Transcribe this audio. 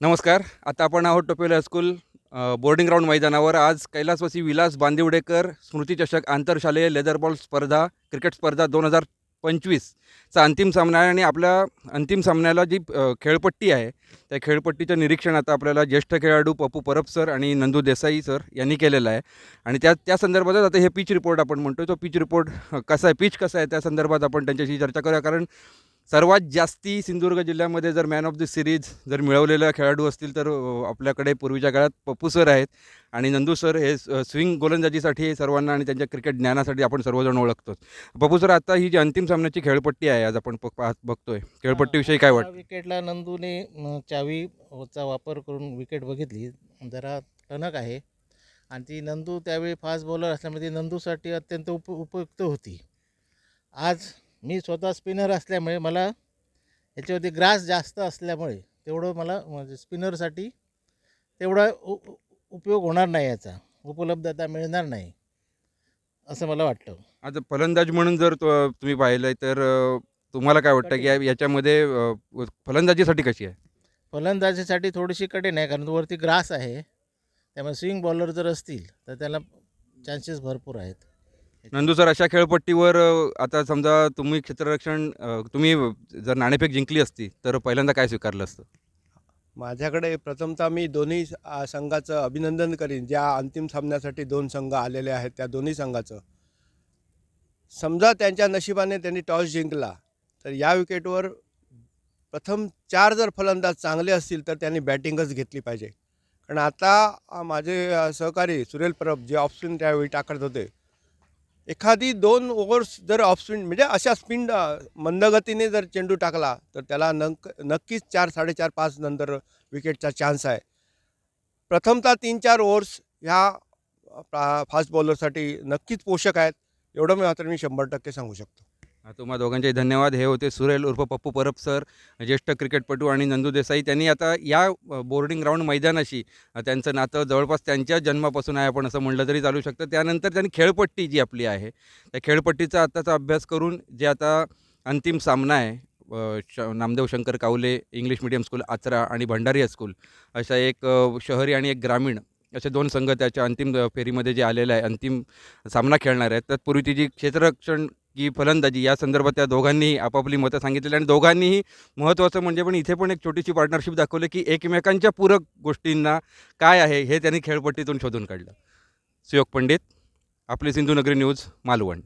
नमस्कार आता आपण आहोत टोपेल हायस्कूल बोर्डिंग ग्राउंड मैदानावर. आज कैलासवासी विलास बांदिवडेकर स्मृतीचषक आंतरशालेय लेदरबॉल स्पर्धा क्रिकेट स्पर्धा दोन हजार पंचवीसचा अंतिम सामना आहे आणि आपल्या अंतिम सामन्याला जी खेळपट्टी आहे त्या खेळपट्टीचं निरीक्षण आता आपल्याला ज्येष्ठ खेळाडू पप्पू परब सर आणि नंदू देसाई सर यांनी केलेलं आहे. आणि त्या त्या संदर्भातच आता हे पिच रिपोर्ट आपण म्हणतो तो पिच रिपोर्ट कसा आहे पिच कसा आहे त्या संदर्भात आपण त्यांच्याशी चर्चा करूया. कारण सर्वात जास्ती सिंधुदुर्ग जिल्ह्यामध्ये जर मॅन ऑफ द सिरीज जर मिळवलेले खेळाडू असतील तर आपल्याकडे पूर्वीच्या काळात पप्पू सर आहेत आणि नंदू सर हे स्विंग गोलंदाजीसाठी सर्वांना आणि त्यांच्या क्रिकेट ज्ञानासाठी आपण सर्वजण ओळखतो पप्पू सर आता ही जी अंतिम सामन्याची खेळपट्टी आहे आज आपण बघतोय. खेळपट्टीविषयी काय वाटतं? विकेटला नंदूने चावीचा वापर करून विकेट बघितली. जरा टणक आहे. आणि ती नंदू त्यावेळी फास्ट बॉलर असल्यामुळे ती नंदूसाठी अत्यंत उप उपयुक्त होती. आज मी स्वतः स्पिनर असल्यामुळे मला याच्यावरती ग्रास जास्त असल्यामुळे तेवढं मला म्हणजे स्पिनरसाठी तेवढा उ उपयोग होणार नाही याचा. उपलब्धता मिळणार नाही असं मला वाटतं. आज फलंदाज म्हणून जर तो- तुम्ही पाहिलंय तर तुम्हाला काय वाटतं की या- याच्यामध्ये फलंदाजीसाठी कशी आहे? फलंदाजीसाठी थोडीशी कठीण आहे कारण वरती ग्रास आहे. त्यामुळे स्विंग बॉलर जर असतील तर त्याला चान्सेस भरपूर आहेत. नंदू सर अशा खेळपट्टीवर अ, आता समजा तुम्ही क्षेत्ररक्षण अ, तुम्ही जर नाणेफेक जिंकली असती तर पहिल्यांदा काय स्वीकारलं असतं? माझ्याकडे प्रथमतः मी दोन्ही आ, संघाचं अभिनंदन करीन. ज्या अंतिम सामन्यासाठी दोन संघ आलेले आहेत त्या दोन्ही संघाचं. समजा त्यांच्या नशिबाने त्यांनी टॉस जिंकला तर या विकेटवर प्रथम चार जर फलंदाज चांगले असतील तर त्यांनी बॅटिंगच घेतली पाहिजे. कारण आता आ, माझे आ, सहकारी सुरेल परब जे ऑफ स्पिन त्यावेळी टाकत होते एखादी दोन ओव्हर्स जर ऑफ स्पिन म्हणजे अशा स्पिन मंदगतीने जर चेंडू टाकला तर त्याला नक नक्कीच चार साडेचार पाच नंतर विकेटचा चान्स आहे. प्रथमतः तीन चार ओव्हर्स ह्या फास्ट बॉलरसाठी नक्कीच पोषक आहेत. एवढं मी मात्र मी शंभर टक्के सांगू शकतो. तुम्हा दोघांचे धन्यवाद. हे होते सुरेल उर्फ पप्पू परब सर ज्येष्ठ क्रिकेटपटू आणि नंदू देसाई. त्यांनी आता या बोर्डिंग ग्राउंड मैदानाशी त्यांचं नातं जवळपास त्यांच्या जन्मापासून आहे. आपण असं म्हणलं तरी चालू शकतं. त्यानंतर त्यांनी खेळपट्टी जी आपली आहे त्या खेळपट्टीचा आत्ताचा अभ्यास करून जे आता अंतिम सामना आहे श Namdev Shankar Kawale English medium school Achara आणि भंडारी स्कूल अशा एक शहरी आणि एक ग्रामीण असे दोन संघ त्याच्या अंतिम फेरीमध्ये जे आलेले आहे अंतिम सामना खेळणार आहेत. तत्पूर्वी ती जी क्षेत्ररक्षण की फलंदाजी या संदर्भात त्या दोघांनीही आपापली मतं सांगितलेली आणि दोघांनीही महत्त्वाचं म्हणजे पण इथे पण एक छोटीशी पार्टनरशिप दाखवली की एकमेकांच्या पूरक गोष्टींना काय आहे हे त्यांनी खेळपट्टीतून शोधून काढलं. सुयोग पंडित आपली सिंधुनगरी न्यूज मालवण.